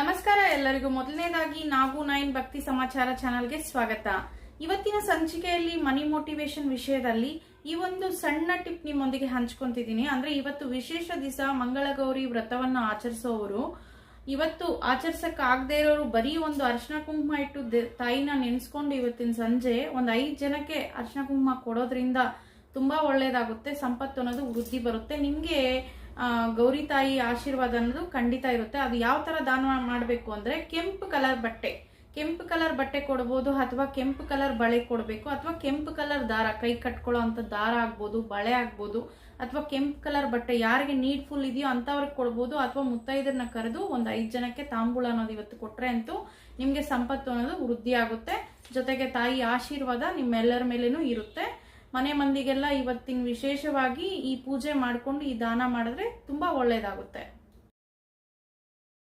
ನಮಸ್ಕಾರ ಎಲ್ಲರಿಗೂ. ಮೊದಲನೇದಾಗಿ ನಾವು ನೈನ್ ಭಕ್ತಿ ಸಮಾಚಾರ ಚಾನಲ್ಗೆ ಸ್ವಾಗತ. ಇವತ್ತಿನ ಸಂಚಿಕೆಯಲ್ಲಿ ಮನಿ ಮೋಟಿವೇಶನ್ ವಿಷಯದಲ್ಲಿ ಈ ಒಂದು ಸಣ್ಣ ಟಿಪ್ ನಿಮ್ಮೊಂದಿಗೆ ಹಂಚ್ಕೊಂತಿದ್ದೀನಿ. ಅಂದ್ರೆ ಇವತ್ತು ವಿಶೇಷ ದಿವಸ ಮಂಗಳಗೌರಿ ವ್ರತವನ್ನ ಆಚರಿಸೋರು ಇವತ್ತು ಆಚರಿಸಕ್ ಆಗದೆ ಇರೋರು ಬರೀ ಒಂದು ಅರ್ಶನ ಕುಂಕುಮ ಇಟ್ಟು ತಾಯಿನ ನೆನೆಸ್ಕೊಂಡು ಇವತ್ತಿನ ಸಂಜೆ ಒಂದ್ ಐದ್ ಜನಕ್ಕೆ ಅರ್ಶನ ಕುಂಕುಮ ಕೊಡೋದ್ರಿಂದ ತುಂಬಾ ಒಳ್ಳೇದಾಗುತ್ತೆ, ಸಂಪತ್ತು ಅನ್ನೋದು ವೃದ್ಧಿ ಬರುತ್ತೆ. ನಿಮ್ಗೆ ಗೌರಿ ತಾಯಿ ಆಶೀರ್ವಾದ ಅನ್ನೋದು ಖಂಡಿತ ಇರುತ್ತೆ. ಅದು ಯಾವ ತರ ದಾನ ಮಾಡಬೇಕು ಅಂದ್ರೆ ಕೆಂಪು ಕಲರ್ ಬಟ್ಟೆ. ಕೆಂಪು ಕಲರ್ ಬಟ್ಟೆ ಕೊಡ್ಬೋದು ಅಥವಾ ಕೆಂಪು ಕಲರ್ ಬಳೆ ಕೊಡಬೇಕು ಅಥವಾ ಕೆಂಪು ಕಲರ್ ದಾರ, ಕೈ ಕಟ್ಕೊಳ್ಳೋ ಅಂತ ದಾರ ಆಗ್ಬೋದು, ಬಳೆ ಆಗ್ಬೋದು, ಅಥವಾ ಕೆಂಪು ಕಲರ್ ಬಟ್ಟೆ ಯಾರಿಗೆ ನೀಡ್ಫುಲ್ ಇದೆಯೋ ಅಂಥವ್ರಿಗೆ ಕೊಡ್ಬೋದು ಅಥವಾ ಮುತ್ತೈದರನ್ನ ಕರೆದು ಒಂದು ಐದು ಜನಕ್ಕೆ ತಾಂಬೂಳ ಅನ್ನೋದು ಇವತ್ತು ಕೊಟ್ರೆ ಅಂತೂ ನಿಮಗೆ ಸಂಪತ್ತು ಅನ್ನೋದು ವೃದ್ಧಿ ಆಗುತ್ತೆ ಜೊತೆಗೆ ತಾಯಿ ಆಶೀರ್ವಾದ ನಿಮ್ಮೆಲ್ಲರ ಮೇಲೇನೂ ಇರುತ್ತೆ. ಮನೆ ಮಂದಿಗೆಲ್ಲ ಇವತ್ತಿನ ವಿಶೇಷವಾಗಿ ಈ ಪೂಜೆ ಮಾಡಿಕೊಂಡು ಈ ದಾನ ಮಾಡಿದ್ರೆ ತುಂಬ ಒಳ್ಳೇದಾಗುತ್ತೆ.